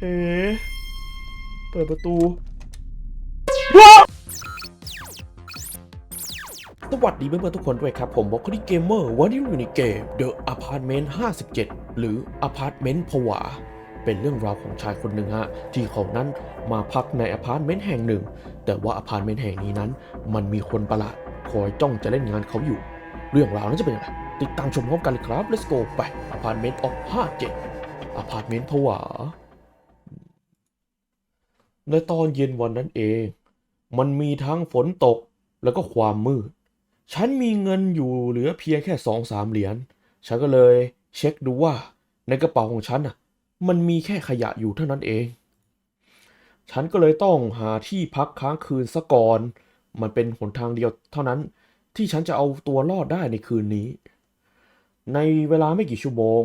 เอ๊ะเปิดประตูสวัสดีเพื่อนๆทุกคนด้วยครับ ผมบอกคดีเกมเมอร์วันนี้อยู่ในเกม The Apartment 57 หรือ Apartment ผวา เป็นเรื่องราวของชายคนหนึ่งฮะ ที่เขานั้นมาพักในอพาร์ตเมนต์แห่งหนึ่ง แต่ว่าอพาร์ตเมนต์แห่งนี้นั้น มันมีคนประหลาดคอยจ้องจะเล่นงานเขาอยู่ เรื่องราวนั้นจะเป็นยังไงติดตามชมพร้อมกันเลยครับ let's go ไปอพาร์ตเมนต์ออฟ57อพาร์ตเมนต์ผวา ในตอนเย็นวันนั้นเอง มันมีทั้งฝนตกแล้วก็ความมืด ฉันมีเงินอยู่เหลือเพียงแค่สองสามเหรียญ ฉันก็เลยเช็คดูว่าในกระเป๋าของฉันน่ะ มันมีแค่ขยะอยู่เท่านั้นเอง ฉันก็เลยต้องหาที่พักค้างคืนซะก่อน มันเป็นหนทางเดียวเท่านั้นที่ฉันจะเอาตัวรอดได้ในคืนนี้ ในเวลาไม่กี่ชั่วโมง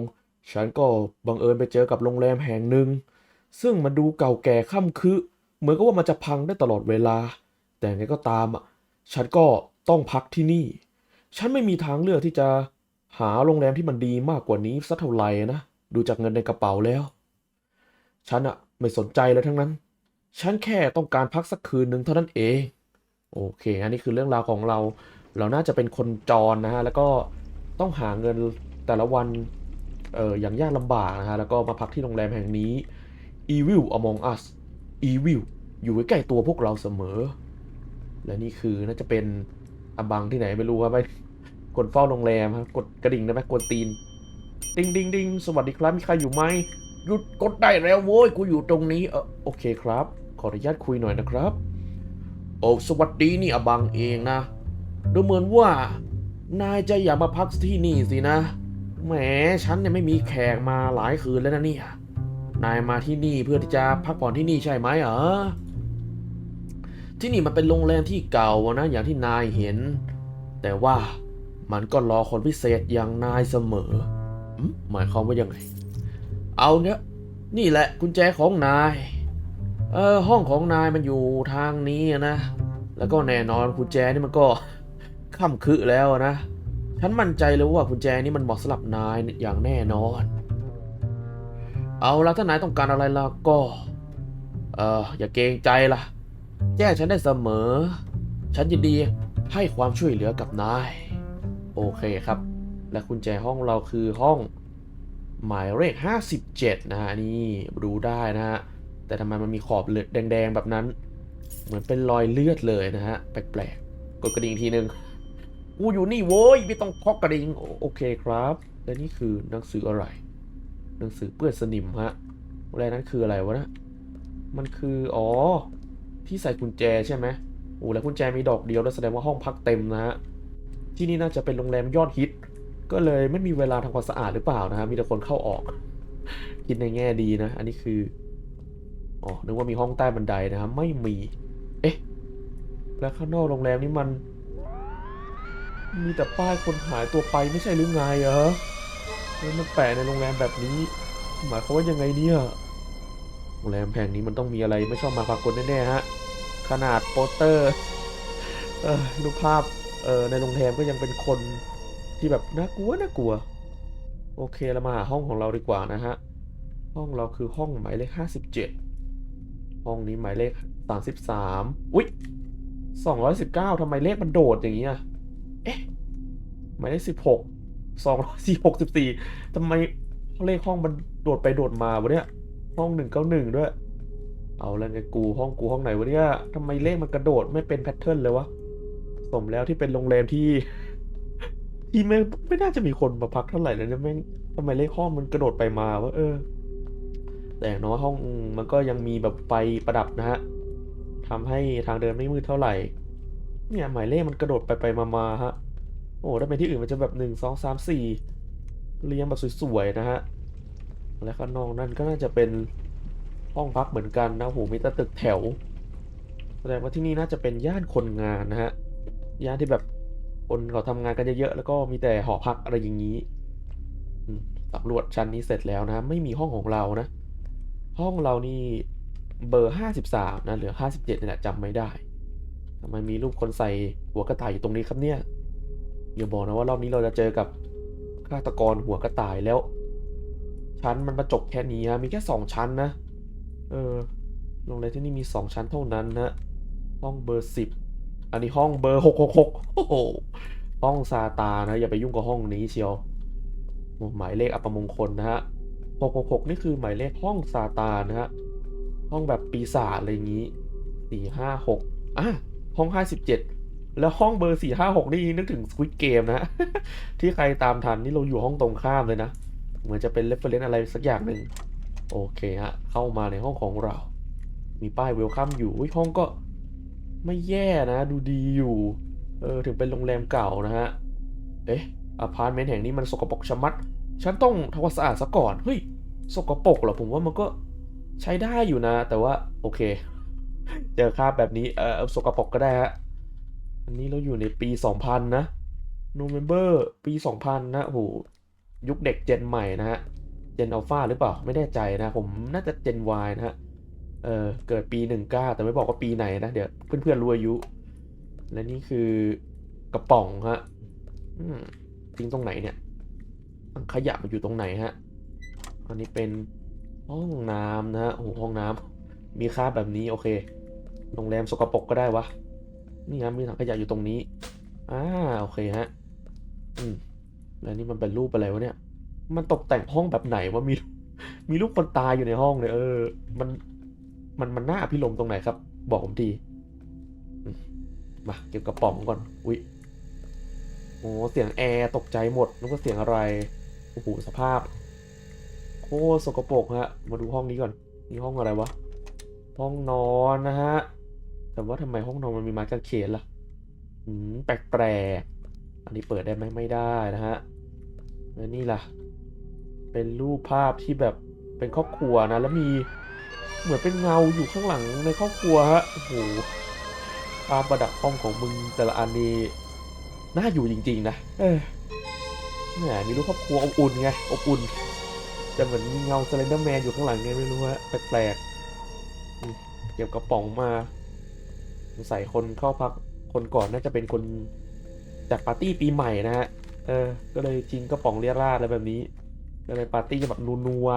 ฉันก็บังเอิญไปเจอกับโรงแรมแห่งหนึ่ง ซึ่งมันดูเก่าแก่ค่ำคือเหมือนกับว่ามันจะพังได้ตลอดเวลา แต่ไงก็ตามอะฉันก็ต้องพักที่นี่ ฉันไม่มีทางเลือกที่จะหาโรงแรมที่มันดีมากกว่านี้สักเท่าไหร่นะ ดูจากเงินในกระเป๋าแล้ว ฉันอะไม่สนใจเลยทั้งนั้น ฉันแค่ต้องการพักสักคืนหนึ่งเท่านั้นเอง โอเค อันนี้คือเรื่องราวของเรา เราน่าจะเป็นคนจรนะฮะ แล้วก็ต้องหาเงินแต่ละวัน เอออย่างยากลำบากนะฮะ แล้วก็มาพักที่โรงแรมแห่งนี้ Evil Among Us Evil อยู่ใกล้ตัวพวกเราเสมอ และนี่คือน่าจะเป็นอบังที่ไหนไม่รู้ครับไปกดเฝ้าโรงแรมครับกดกระดิ่งได้ไหมกดตีน ดิงดิงดิงสวัสดีครับมีใครอยู่ไหมหยุดกดได้แล้วโว้ยกูอยู่ตรงนี้เออโอเคครับ ขออนุญาตคุยหน่อยนะครับ โอ้สวัสดีนี่อบังเองนะดูเหมือนว่านายจะอยากมาพักที่นี่สินะแหมฉันเนี่ยไม่มีแขกมาหลายคืนแล้วนะเนี่ย นายมาที่นี่เพื่อที่จะพักผ่อนที่นี่ใช่ไหมเหรอที่นี่มันเป็นโรงแรมที่เก่านะ อย่างที่นายเห็น แต่ว่ามันก็รอคนพิเศษอย่างนายเสมอหมายความว่ายังไง เอาเนี่ยนี่แหละกุญแจของนาย เออห้องของนายมันอยู่ทางนี้นะ แล้วก็แน่นอนกุญแจนี่มันก็ค่ำคืแล้วนะ ฉันมั่นใจเลยว่ากุญแจนี้มันเหมาะสำหรับนายอย่างแน่นอน เอาละถ้านายต้องการอะไรล่ะก็ เอออย่าเกรงใจล่ะ แจ้งฉันได้เสมอ ฉันยินดีให้ความช่วยเหลือกับนาย โอเคครับ และกุญแจห้องเราคือห้อง หมายเลข 57 นะฮะนี่ดูได้นะฮะ แต่ทำไมมันมีขอบเลือดแดงๆแบบนั้น เหมือนเป็นรอยเลือดเลยนะฮะ แปลกๆ กดกระดิ่งทีนึงกูอยู่นี่โว้ยไม่ต้องเคาะกระดิ่งโอโอเคครับ และนี่คือหนังสืออะไร หนังสือเปื้อนสนิมฮะอะไรนั้นคืออะไรวะนะ มันคืออ๋อ ที่ใส่กุญแจใช่ไหมโอ้แล้วกุญแจมีดอกเดียวแล้วแสดงว่าห้องพักเต็มนะฮะ ที่นี่น่าจะเป็นโรงแรมยอดฮิต ก็เลยไม่มีเวลาทำความสะอาดหรือเปล่านะฮะ มีแต่คนเข้าออก คิดในแง่ดีนะ อันนี้คือ อ๋อ นึกว่ามีห้องใต้บันไดนะฮะ ไม่มี เอ๊ะ แล้วข้างนอกโรงแรมนี้มัน มีแต่ป้ายคนหายตัวไปไม่ใช่หรือไงเหรอ แล้วมันแปะในโรงแรมแบบนี้ หมายความว่ายังไงเนี่ยโรงแรมแห่งนี้มันต้องมีอะไรไม่ชอบมาพากลแน่ๆฮะ ขนาดโปสเตอร์ดูภาพเในโรงแรมก็ยังเป็นคนที่แบบน่ากลัวน่ากลัว โอเคเรามาหาห้องของเราดีกว่านะฮะ ห้องเราคือห้องหมายเลขห้าสิบเจ็ดห้องนี้หมายเลขสามสิบสามอุ๊ยสองร้อยสิบเก้าทำไมเลขมันโดดอย่างนี้อะ เอ๊ะ หมายเลขสิบหก สองร้อยสี่หกสิบสี่ทำไมเลขห้องมันโดดไปโดดมาวะเนี่ย ห้องหนึ่งเก้าหนึ่งด้วย เอาแล้วไงกูห้องกูห้องไหนวะเนี่ยทำไมเลขมันกระโดดไม่เป็นแพทเทิร์นเลยวะ สมแล้วที่เป็นโรงแรมที่ ที่ไม่ไม่น่าจะมีคนมาพักเท่าไหร่เลยนะแม่งทำไมเลขห้องมันกระโดดไปมาวะเออ แต่อย่างน้อยห้องมันก็ยังมีแบบไฟประดับนะฮะทำให้ทางเดินไม่มืดเท่าไหร่ เนี่ยหมายเลขมันกระโดดไปไปมามาฮะ โอ้ถ้าเป็นที่อื่นมันจะแบบหนึ่งสองสามสี่เรียงแบบสวยๆนะฮะ และข้างนอกนั่นก็น่าจะเป็นห้องพักเหมือนกันนะโหมีแต่ตึกแถว แสดงว่าที่นี่น่าจะเป็นย่านคนงานนะฮะ ย่านที่แบบคนเขาทำงานกันเยอะๆ แล้วก็มีแต่หอพักอะไรอย่างนี้สำรวจชั้นนี้เสร็จแล้วนะ ไม่มีห้องของเรานะ ห้องเรานี่เบอร์ห้าสิบสามนะ เหลือห้าสิบเจ็ดนี่แหละจำไม่ได้ทำไมมีรูปคนใส่หัวกระต่ายอยู่ตรงนี้ครับเนี่ย อย่าบอกนะว่ารอบนี้เราจะเจอกับฆาตกรหัวกระต่ายแล้ว ชั้นมันมาจบแค่นี้ฮะมีแค่สองชั้นนะ เออโรงแรมที่นี่มีสองชั้นเท่านั้นนะห้องเบอร์สิบอันนี้ห้องเบอร์หกหกหกโอ้โหห้องซาตานะ อย่าไปยุ่งกับห้องนี้เชียวหมายเลขอัปมงคลนะฮะหกหกหกนี่คือหมายเลขห้องซาตานนะฮะห้องแบบปีศาจอะไรอย่างนี้สี่ห้าหกอะห้องห้าสิบเจ็ด แล้วห้องเบอร์สี่ห้าหกนี่นึกถึงสควิ g เกมนะ ที่ใครตามทันนี่เราอยู่ห้องตรงข้ามเลยนะ เหมือนจะเป็นเรฟเฟรนซ์อะไรสักอย่างหนึ่งโอเคฮะ เข้ามาในห้องของเรา มีป้ายเวลคัมอยู่ห้องก็ไม่แย่นะ ดูดีอยู่ เออ ถึงเป็นโรงแรมเก่านะฮะ เอ๊ะอพาร์ตเมนต์แห่งนี้มันสกปรกชะมัด ฉันต้องทำความสะอาดซะก่อน เฮ้ย สกปรกเหรอผมว่ามันก็ใช้ได้อยู่นะ แต่ว่า โอเค เจอคราบแบบนี้ เออสกปรกก็ได้ฮะ อันนี้เราอยู่ในปี 2000 นะโนเวมเบอร์ปี 2000 นะโหยุคเด็กเจนใหม่นะฮะ เจนอัลฟาหรือเปล่า ไม่แน่ใจนะ ผมน่าจะเจน Y นะฮะ เออเกิดปี 19 แต่ไม่บอกว่าปีไหนนะ เดี๋ยวเพื่อนๆรู้อายุ และนี่คือกระป๋องฮะอืมทิ้งตรงไหนเนี่ยถังขยะมันอยู่ตรงไหนฮะ อันนี้เป็นห้องน้ำนะฮะโอ้ห้องน้ำมีคราบแบบนี้โอเค โรงแรมสกปรกก็ได้วะ นี่ครับมีถังขยะอยู่ตรงนี้อ่าโอเคฮะ อืมแล้วนี่มันเป็นรูปอะไรวะเนี่ย มันตกแต่งห้องแบบไหนว่ามี มีรูปคนตายอยู่ในห้องเนี่ยเออ มัน มันมันน่าอภิรมตรงไหนครับ บอกผมทีมาเก็บกระป๋องก่อน อุ๊ยโอ้เสียงแอร์ตกใจหมดนึกว่าเสียงอะไร โอ้โหสภาพ โคตรสกปรกฮะ มาดูห้องนี้ก่อน นี่ห้องอะไรวะ ห้องนอนนะฮะ แต่ว่าทำไมห้องนอนมันมีไม้กางเขนล่ะอืมแปลกๆอันนี้เปิดได้ไหมไม่ได้นะฮะแล้วนี่ล่ะ เป็นรูปภาพที่แบบเป็นครอบครัวนะแล้วมีเหมือนเป็นเงาอยู่ข้างหลังในครอบครัวฮะโอ้โหภาพประดับห้องของมึงแต่ละอันนี้น่าอยู่จริง ๆ นะเออแหมมีรูปครอบครัวอบอุ่นไงอบอุ่นแต่เหมือนมีเงาสไลเดอร์แมนอยู่ข้างหลังไงไม่รู้ฮะแปลกๆเก็บกระป๋องมา งสัยคนเข้าพักคนก่อนน่าจะเป็นคนจัดปาร์ตี้ปีใหม่นะฮะ เออ ก็เลยทิ้งกระป๋องเรียราดอะไรแบบนี้ ก็เลยปาร์ตี้แบบนัว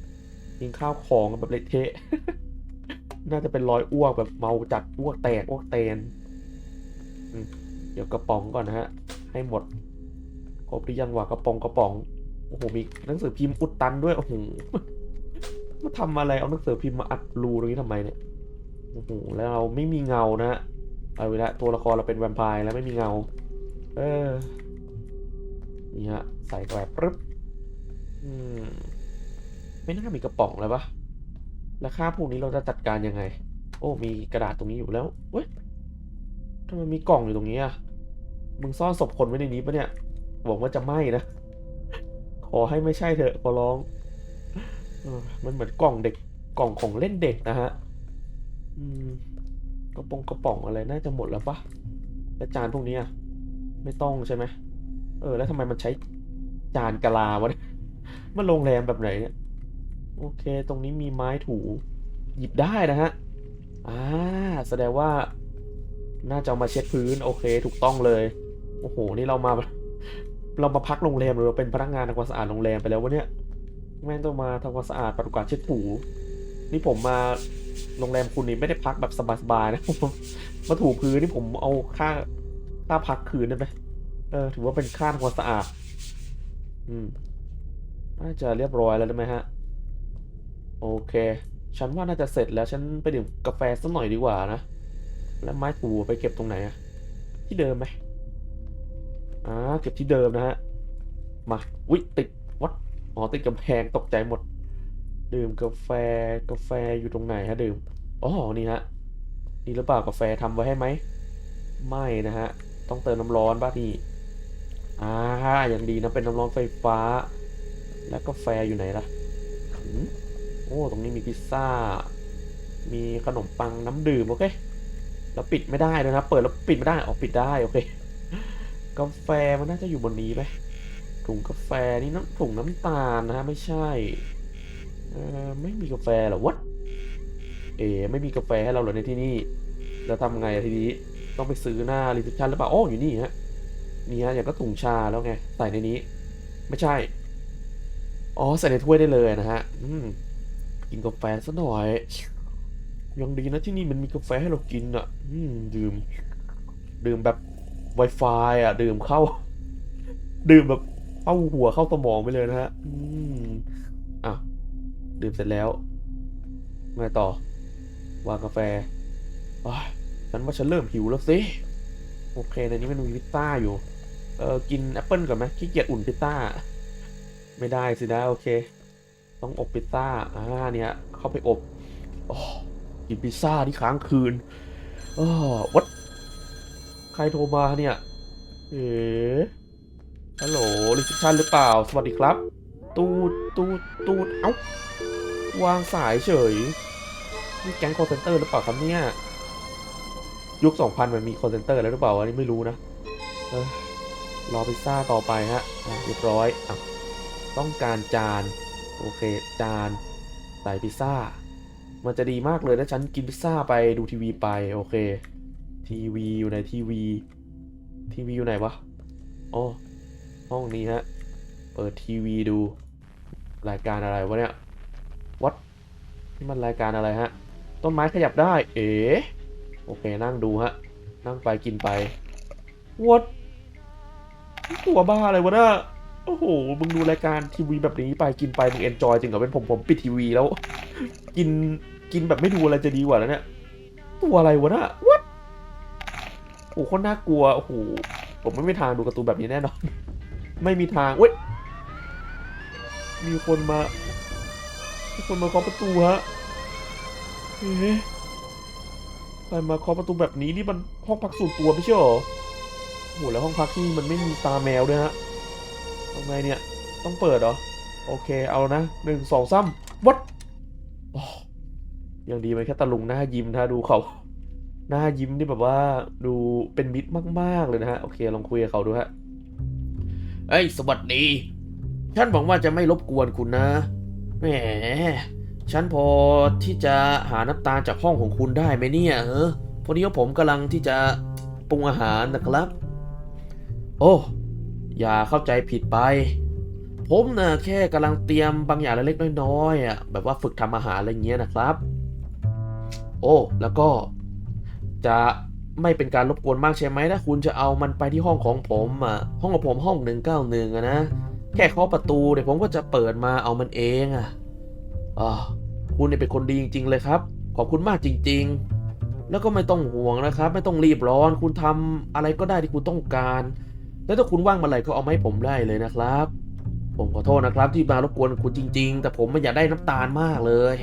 ๆทิ้งข้าวของแบบเละเทะ น่าจะเป็นรอยอ้วกแบบเมาจัดอ้วกแตกอ้วกเตนเดี๋ยวกระป๋องก่อนนะฮะ ให้หมดครบหรือยังวะกระป๋องกระป๋อง โอ้โห มีหนังสือพิมพ์อุดตันด้วย โอ้โห มาทำอะไรเอาหนังสือพิมพ์มาอัดรูตรงนี้ทำไมเนี่ย โอ้โหแล้วเราไม่มีเงานะฮะเอาไปละตัวละครเราเป็นแวมไพร์แล้วไม่มีเงา เออ นี่ฮะ ใส่แกลบปึ๊บอืมไม่น่ามีกระป๋องแล้วปะแล้วค่าพวกนี้เราจะจัดการยังไง โอ้ มีกระดาษตรงนี้อยู่แล้วเว้ยทำไมมีกล่องอยู่ตรงนี้อะ มึงซ่อนศพคนไว้ในนี้ปะเนี่ยหวังว่าจะไม่นะ ขอให้ไม่ใช่เถอะขอร้อง มันเหมือนกล่องเด็ก กล่องของเล่นเด็กนะฮะ กระป๋องกระป๋องอะไรน่าจะหมดแล้วปะแล้วจานพวกนี้อะไม่ต้องใช่ไหมเออ แล้วทำไมมันใช้จานกะลาวะเนี่ยมันโรงแรมแบบไหนเนี่ยโอเค ตรงนี้มีไม้ถู หยิบได้นะฮะอ่าแสดงว่า น่าจะเอามาเช็ดพื้น โอเค ถูกต้องเลย โอ้โห นี่เรามา เรามาพักโรงแรมหรือเราเป็นพนักงานทำความสะอาดโรงแรมไปแล้ววะเนี่ยแม่งต้องมาทำความสะอาดปัดกวาดเช็ดถู นี่ผมมาโรงแรมคุณนี่ไม่ได้พักแบบสบายๆนะผมมาถูพื้นนี่ผมเอาค่าค่าพักคืนได้ไหมเออถือว่าเป็นค่าทำความสะอาด อืมน่าจะเรียบร้อยแล้วได้ไหมฮะ โอเค ฉันว่าน่าจะเสร็จแล้วฉันไปดื่มกาแฟสักหน่อยดีกว่านะ แล้วไม้ถูไปเก็บตรงไหนอะที่เดิมไหมอ่าเก็บที่เดิมนะฮะ มา อุ๊ยติดวัดอ๋อติดกำแพงตกใจหมด ดื่มกาแฟกาแฟอยู่ตรงไหนฮะดื่มอ๋อนี่ฮะนี่หรือเปล่ากาแฟทำไว้ให้ไหมไม่นะฮะต้องเติมน้ำร้อนบ้างนี่อ่าอย่างดีนะเป็นน้ำร้อนไฟฟ้า แล้วกาแฟอยู่ไหนล่ะโอ้ตรงนี้มีพิซซ่า มีขนมปังน้ำดื่มโอเคแล้วปิดไม่ได้ด้วยนะเปิดแล้วปิดไม่ได้ออกปิดได้โอเคกาแฟมันน่าจะอยู่บนนี้ไหมถุงกาแฟนี่น้ำถุงน้ำตาลนะฮะไม่ใช่ เออไม่มีกาแฟเหรอวะเอไม่มีกาแฟให้เราเหรอในที่นี่แล้วทำไงทีนี้ต้องไปซื้อหน้ารีเซพชันหรือเปล่าอ๋ออยู่นี่ฮะนี่ฮะอย่างก็ถุงชาแล้วไงใส่ในนี้ ไม่ใช่ อ๋อใส่ในถ้วยได้เลยนะฮะอืมกินกาแฟซะหน่อยยังดีนะที่นี่มันมีกาแฟให้เรากินอะ อืมดื่ม ดื่มแบบ Wi-Fi อะ ดื่มเข้า ดื่มแบบเข้าหัวเข้าสมองไปเลยนะฮะอืมอะ ดื่มเสร็จแล้วไงต่อ วางกาแฟอ้ายฉันว่าฉันเริ่มหิวแล้วสิ โอเคในนี้มันมีพิซซ่าอยู่ เออกินแอปเปิลก่อนไหมขี้เกียจอุ่นพิซซ่า ไม่ได้สินะโอเค ต้องอบพิซซ่า อ่าเนี่ย เข้าไปอบอกินพิซซ่าที่ค้างคืนอ๋อวัดใครโทรมาเนี่ย เอ๋ฮัลโหลรีเซพชันหรือเปล่า สวัสดีครับ ตูดตูดตูด เอ้า วางสายเฉย นี่แก๊งคอเซนเตอร์หรือเปล่าครับเนี่ย ยุค 2000 มันมีคอเซนเตอร์แล้วหรือเปล่าอันนี้ไม่รู้นะ เออรอพิซซ่าต่อไปฮะเรียบร้อยอะต้องการจาน โอเค จานใส่พิซซ่า มันจะดีมากเลยถ้าฉันกินพิซซ่าไปดูทีวีไป โอเค ทีวีอยู่ในทีวี ทีวีอยู่ไหนวะอ๋อห้องนี้ฮะ เปิดทีวีดู รายการอะไรวะเนี่ย นี่มันรายการอะไรฮะ ต้นไม้ขยับได้ เอ๋โอเคนั่งดูฮะ นั่งไปกินไปวัดตัวบ้าอะไรวะน่ะโอ้โห มึงดูรายการทีวีแบบนี้ไปกินไป มึงเอนจอยจริงเหรอเป็นผมผมปิดทีวีแล้ว กินกินแบบไม่ดูอะไรจะดีกว่าแล้วเนี่ย ตัวอะไรวะน่ะวัดโอ้โหคนน่ากลัว โอ้โห ผมไม่มีทางดูการ์ตูนแบบนี้แน่นอน ไม่มีทางเว้ย มีคนมา มีคนมาเคาะประตูฮะเอ๊ะใครมาเคาะประตูแบบนี้นี่มันห้องพักส่วนตัวไม่ใช่หรอโหแล้วห้องพักที่มันไม่มีตาแมวด้วยฮะทำไงเนี่ย ต้องเปิดเหรอ โอเค เอานะหนึ่งสองสามวัดยังดีไหมแค่ตะลุงหน้ายิ้มนะดูเขาหน้ายิ้มนี่แบบว่าดูเป็นมิตรมากๆเลยนะฮะ โอเค ลองคุยกับเขาดูฮะเอ้ย สวัสดี ฉันหวังว่าจะไม่รบกวนคุณนะ แหม ฉันพอที่จะหาน้ำตาลจากห้องของคุณได้ไหมเนี่ยเออพอดีว่าผมกำลังที่จะปรุงอาหารนะครับ โอ้ อย่าเข้าใจผิดไป ผมนะ่ะแค่กำลังเตรียมบางอย่างเล็กๆน้อยๆอะ แบบว่าฝึกทำอาหารอะไรเงี้ยนะครับ โอ้ แล้วก็จะไม่เป็นการรบกวนมากใช่ไหมถ้าคุณจะเอามันไปที่ห้องของผมอะ ห้องของผมห้องหนึ่งเก้าหนึ่งอะนะ แค่เคาะประตูเดี๋ยวผมก็จะเปิดมาเอามันเองอะอ่าคุณเนี่ยเป็นคนดีจริง ๆ เลยครับ ขอบคุณมากจริง ๆ แล้วก็ไม่ต้องห่วงนะครับ ไม่ต้องรีบร้อน คุณทำอะไรก็ได้ที่คุณต้องการ แล้วถ้าคุณว่างเมื่อไหร่ก็เอามาให้ผมได้เลยนะครับ ผมขอโทษนะครับ ที่มารบกวนคุณจริง ๆ แต่ผมไม่อยากได้น้ำตาลมากเลย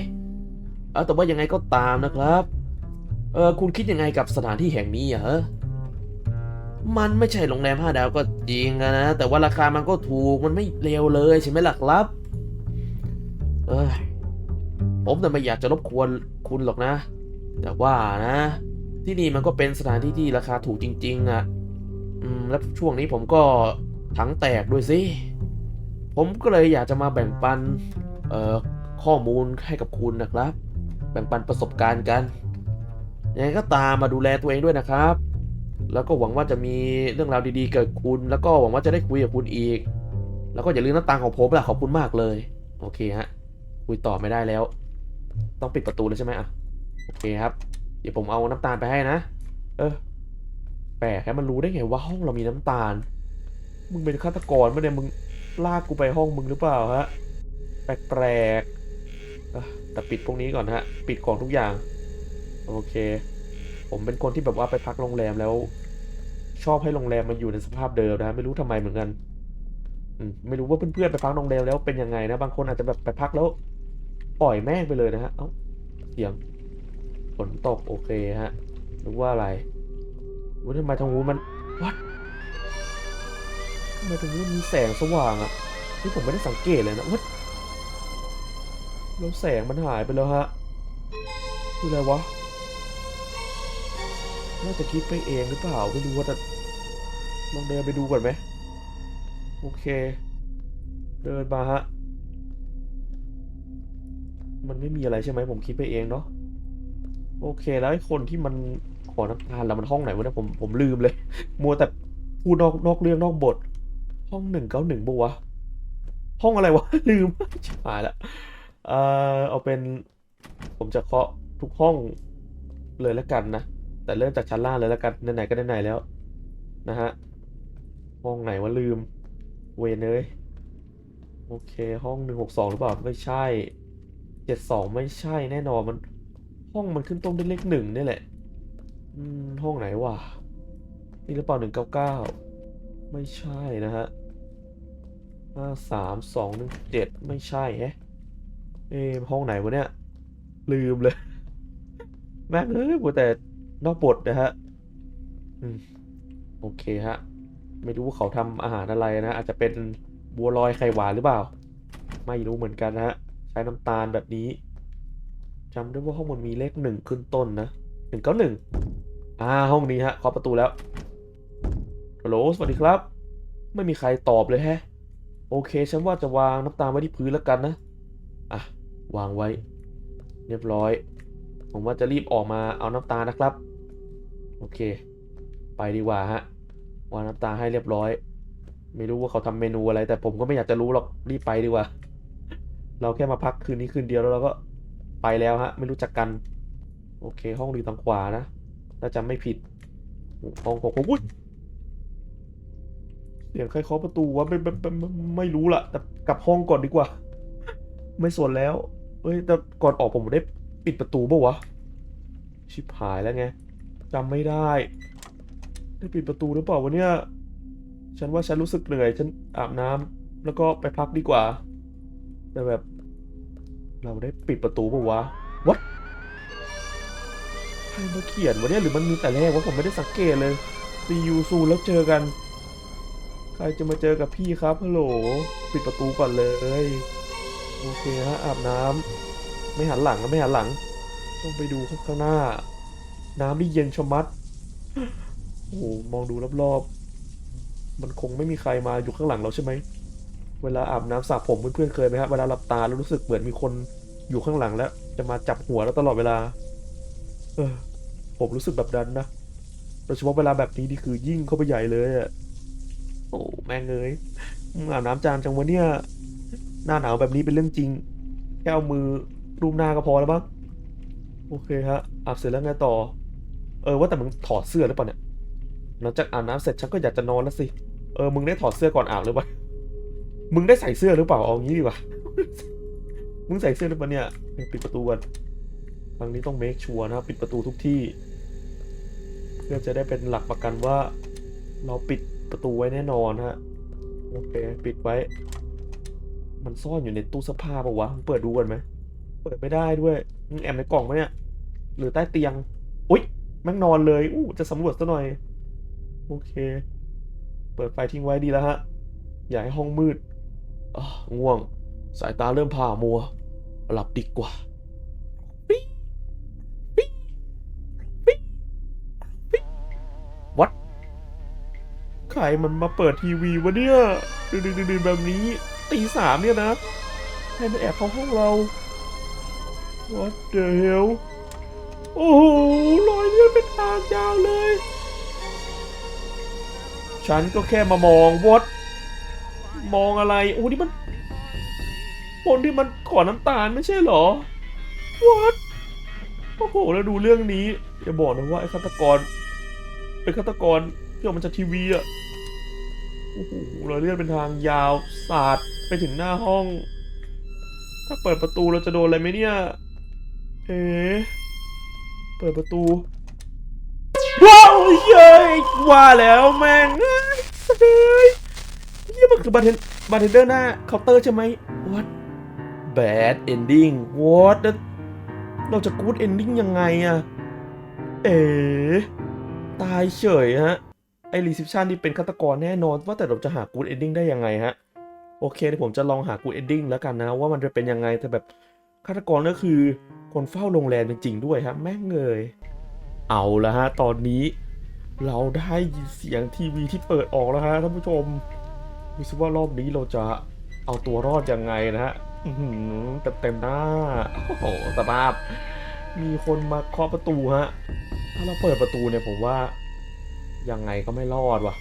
เออแต่ว่ายังไงก็ตามนะครับ เออคุณคิดยังไงกับสถานที่แห่งนี้อะฮะ มันไม่ใช่โรงแรมห้าดาวก็จริงนะ แต่ว่าราคามันก็ถูกมันไม่เลวเลยใช่ไหมล่ะครับ เอ้ยผมแต่ไม่อยากจะรบกวนคุณหรอกนะ แต่ว่านะ ที่นี่มันก็เป็นสถานที่ที่ราคาถูกจริง ๆอะ่ะอืมแล้วช่วงนี้ผมก็ถังแตกด้วยสิ ผมก็เลยอยากจะมาแบ่งปันเอ่อข้อมูลให้กับคุณนะครับ แบ่งปันประสบการณ์กันยังไงก็ตามมาดูแลตัวเองด้วยนะครับ แล้วก็หวังว่าจะมีเรื่องราวดีๆเกิดคุณ แล้วก็หวังว่าจะได้คุยกับคุณอีก แล้วก็อย่าลืมหน้าต่างของผมล่ะขอบคุณมากเลย โอเคฮะ คุยต่อไม่ได้แล้ว ต้องปิดประตูเลยใช่ไหมอะ โอเคครับ เดี๋ยวผมเอาน้ำตาลไปให้นะ เออ แปลกแค่มันรู้ได้ไงว่าห้องเรามีน้ำตาล มึงเป็นฆาตกรปะเนี่ยมึงลากกูไปห้องมึงหรือเปล่าฮะ แปลกๆแต่ปิดพวกนี้ก่อนฮะ ปิดของทุกอย่าง โอเค ผมเป็นคนที่แบบว่าไปพักโรงแรมแล้ว ชอบให้โรงแรมมันอยู่ในสภาพเดิมนะ ไม่รู้ทำไมเหมือนกันไม่รู้ว่าเพื่อนๆไปพักโรงแรมแล้วเป็นยังไงนะ บางคนอาจจะแบบไปพักแล้ว ปล่อยแม่งไปเลยนะฮะ เอ้าเสียงฝนตกโอเคฮะรือว่าอะไรว่าทำไมทางนู้นมันวัดทำไมทางนู้นมีแสงสว่างอะที่ผมไม่ได้สังเกตเลยนะวัดแล้วแสงมันหายไปแล้วฮะคืออะไรวะ น่าจะคิดไปเองหรือเปล่าไม่รู้ว่าแต่ลองเดินไปดูก่อนไหมโอเค เดินมาฮะมันไม่มีอะไรใช่ไหมผมคิดไปเองเนาะโอเคแล้วไอ้คนที่มันขอน้ำตาลแล้วมันห้องไหนวะเนี่ยผมผมลืมเลย มัวแต่พูดนอกนอกเรื่องนอกบท ห้องหนึ่งเก้าหนึ่งปะวห้องอะไรวะ ลืมชิบหายละเอ่อเอาเป็น ผมจะเคาะทุกห้องเลยแล้วกันนะ แต่เริ่มจากชั้นล่างเลยแล้วกันไหนๆก็ไหนๆแล้ว นะฮะ ห้องไหนวะลืม เวนเลยโอเค ห้องหนึ่งหกสองหรือเปล่า ไม่ใช่เจ็ดสองไม่ใช่แน่นอนมัน ห้องมันขึ้นต้นด้วยเลขหนึ่งนี่แหละอืมห้องไหนวะนี่หรือเปล่าหนึ่งเก้าเก้าไม่ใช่นะฮะห้าสามสองหนึ่งเจ็ดไม่ใช่แฮะเอ๊ห้องไหนวะเนี่ย ลืมเลย แม่งเอ้ยแต่ นอกบทนะฮะ อืม โอเคฮะ ไม่รู้ว่าเขาทำอาหารอะไรนะ อาจจะเป็นบัวลอยไข่หวานหรือเปล่า ไม่รู้เหมือนกันนะฮะ ใช้น้ำตาลแบบนี้จำได้ว่าห้องมันมีเลขหนึ่งขึ้นต้นนะหนึ่งเก้าหนึ่งอ่า ห้องนี้ฮะเคาะประตูแล้วฮัลโหลสวัสดีครับ ไม่มีใครตอบเลยแฮะ โอเค ฉันว่าจะวางน้ำตาลไว้ที่พื้นแล้วกันนะ อะ วางไว้ เรียบร้อย ผมว่าจะรีบออกมาเอาน้ำตาลนะครับ โอเค ไปดีกว่าฮะวางน้ำตาให้เรียบร้อย ไม่รู้ว่าเขาทำเมนูอะไร แต่ผมก็ไม่อยากจะรู้หรอกรีบไปดีกว่า เราแค่มาพักคืนนี้คืนเดียวแล้วเราก็ไปแล้วฮะ ไม่รู้จักกัน โอเค ห้องอยู่ทางขวานะถ้าจำไม่ผิดห้องผมอุ้ยเสียงใครเคาะประตูวะไม่ไม่ไม่ไม่ไม่รู้ละแต่กลับห้องก่อนดีกว่า ไม่สนแล้วเอ้ยแต่ก่อนออกผมได้ปิดประตูปะวะชิบหายแล้วไง จำไม่ได้ ได้ปิดประตูหรือเปล่าวะเนี่ย ฉันว่าฉันรู้สึกเหนื่อย ฉันอาบน้ำแล้วก็ไปพักดีกว่า แต่แบบ เราได้ปิดประตูปะวะวัดใครมาเขียนวะเนี่ยหรือมันมีแต่แรกว่าผมไม่ได้สังเกตเลยซียูซูแล้วเจอกัน ใครจะมาเจอกับพี่ครับฮัลโหลปิดประตูก่อนเลยโอเคฮะอาบน้ำไม่หันหลังนะไม่หันหลัง ต้องไปดูข้างหน้า น้ำนี่เย็นชะมัด โอ้โหมองดูรอบๆ มันคงไม่มีใครมาอยู่ข้างหลังเราใช่ไหม เวลาอาบน้ำสระผมเพื่อนๆเคยไหมครับเวลาหลับตาแล้วรู้สึกเหมือนมีคนอยู่ข้างหลังแล้ว จะมาจับหัวแล้วตลอดเวลา เออ ผมรู้สึกแบบนั้นนะ โดยเฉพาะเวลาแบบนี้นี่คือยิ่งเข้าไปใหญ่เลยอะโอ้แม่งเอ้ยอาบน้ำจานจังวะเนี่ย หน้าหนาวแบบนี้เป็นเรื่องจริง แค่เอามือรูปหน้าก็พอแล้วมั้งโอเคฮะอาบเสร็จแล้วไงต่อ เออว่าแต่มึงถอดเสื้อหรือเปล่าเนี่ยหลังจากอาบน้ำเสร็จฉันก็อยากจะนอนแล้วสิ เออมึงได้ถอดเสื้อก่อนอาบหรือเปล่า มึงได้ใส่เสื้อหรือเปล่าเอางี้ดีกว่า มึงใส่เสื้อหรือเปล่าเนี่ยปิดประตูก่อนครั้งนี้ต้องเมคชัวร์นะครับปิดประตูทุกที่ เพื่อจะได้เป็นหลักประกันว่า เราปิดประตูไว้แน่นอนฮะโอเคปิดไว้ มันซ่อนอยู่ในตู้เสื้อผ้าปะวะมึงเปิดดูกันไหมเปิดไม่ได้ด้วยมึงแอบในกล่องไหมเนี่ยหรือใต้เตียงอุ๊ย แม่งนอนเลย อู้จะสำรวจซะหน่อย โอเค เปิดไฟทิ้งไว้ดีแล้วฮะ อย่าให้ห้องมืดอะง่วง สายตาเริ่มผ่ามัว หลับดีกว่าปิ๊งปิ๊งปิ๊งปิ๊งวัดใครมันมาเปิดทีวีวะเนี่ยดึกๆๆๆแบบนี้ตีสามเนี่ยนะ ให้มาแอบเข้าห้องเรา What the hell โอ้โหรอยเลือดเป็นทางยาวเลย ฉันก็แค่มามองว t มองอะไร โอ้นี่มันคนที่มันขอน้ำตาลไม่ใช่เหรอ What โอ้โห แล้วดูเรื่องนี้ อย่าบอกนะว่าไอ้ฆาตกร เป็นฆาตกรที่ออกมาจากทีวีอะโอ้โหรอยเลือดเป็นทางยาว สาดไปถึงหน้าห้อง ถ้าเปิดประตูเราจะโดนอะไรไหมเนี่ย เอ๊ะ เปิดประตู ว้าวเย้ยว่าแล้วแม่งเอ้ยเฮ้ยนี่มันคือบาร์เทนบาร์เทนเดอร์หน้าเคาน์เตอร์ใช่ไหม what bad ending what เราจะ good ending ยังไงอะเอ๋ตายเฉยฮะ ไอรีเซพชันนี่เป็นฆาตกรแน่นอน ว่าแต่เราจะหา good ending ได้ยังไงฮะ โอเคเดี๋ยวผมจะลองหา good ending แล้วกันนะ ว่ามันจะเป็นยังไงแต่แบบฆาตกรก็คือ คนเฝ้าโรงแรมจริงๆด้วยฮะแม่งเลยเอาละฮะตอนนี้เราได้ยินเสียงทีวีที่เปิดออกแล้วฮะท่านผู้ชมดูสิว่ารอบนี้เราจะเอาตัวรอดยังไงนะฮะเต็มๆหน้าโอ้โหสภาพ มีคนมาเคาะประตูฮะถ้าเราเปิดประตูเนี่ยผมว่ายังไงก็ไม่รอดว่ะ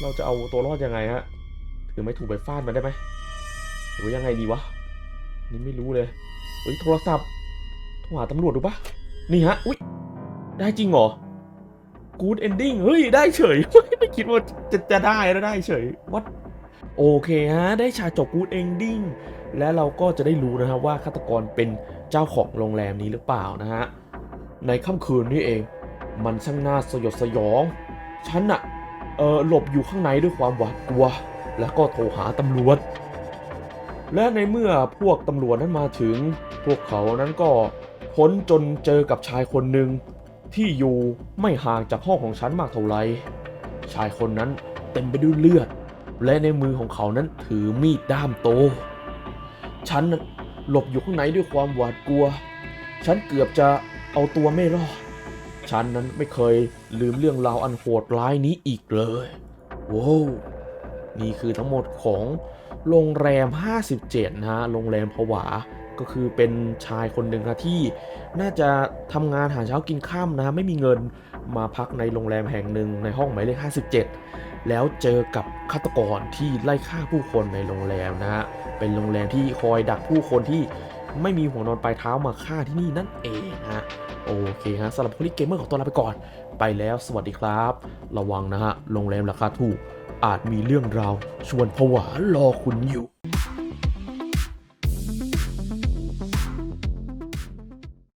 เราจะเอาตัวรอดยังไงฮะถือไม่ถูกไปฟาดมันได้ไหมหรือว่ายังไงดีวะนี่ไม่รู้เลยเฮ้ยโทรศัพท์ โทรหาตำรวจดูปะนี่ฮะ อุ๊ยได้จริงเหรอ Good ending เฮ้ย ได้เฉย ไม่คิดว่าจะจะได้แล้วได้เฉยวัดโอเคฮะ ได้ฉากจบ Good ending และเราก็จะได้รู้นะครับว่าฆาตกรเป็นเจ้าของโรงแรมนี้หรือเปล่านะฮะ ในค่ำคืนนี้เอง มันช่างน่าสยดสยอง ฉันอะเออหลบอยู่ข้างในด้วยความหวาดกลัว แล้วก็โทรหาตำรวจ และในเมื่อพวกตำรวจนั้นมาถึง พวกเขานั้นก็ ค้นจนเจอกับชายคนหนึ่งที่อยู่ไม่ห่างจากห้องของฉันมากเท่าไหร่ชายคนนั้นเต็มไปด้วยเลือด และในมือของเขานั้นถือมีดด้ามโต ฉันนั้นหลบอยู่ข้างในด้วยความหวาดกลัว ฉันเกือบจะเอาตัวไม่รอด ฉันนั้นไม่เคยลืมเรื่องราวอันโหดร้ายนี้อีกเลยว้าวนี่คือทั้งหมดของโรงแรม 57 นะฮะ โรงแรมผวา ก็คือเป็นชายคนหนึ่งนะที่น่าจะทำงานหาเช้ากินข้ามนะไม่มีเงินมาพักในโรงแรมแห่งหนึ่งในห้องหมายเลข 57 แล้วเจอกับฆาตกรที่ไล่ฆ่าผู้คนในโรงแรมนะฮะเป็นโรงแรมที่คอยดักผู้คนที่ไม่มีหัวนอนปลายเท้ามาฆ่าที่นี่นั่นเองฮะโอเคฮะสำหรับคนที่เกมเมอร์ขอตัวลาไปก่อน ไปแล้วสวัสดีครับ ระวังนะฮะโรงแรมราคาถูกอาจมีเรื่องราวชวนผวา รอคุณอยู่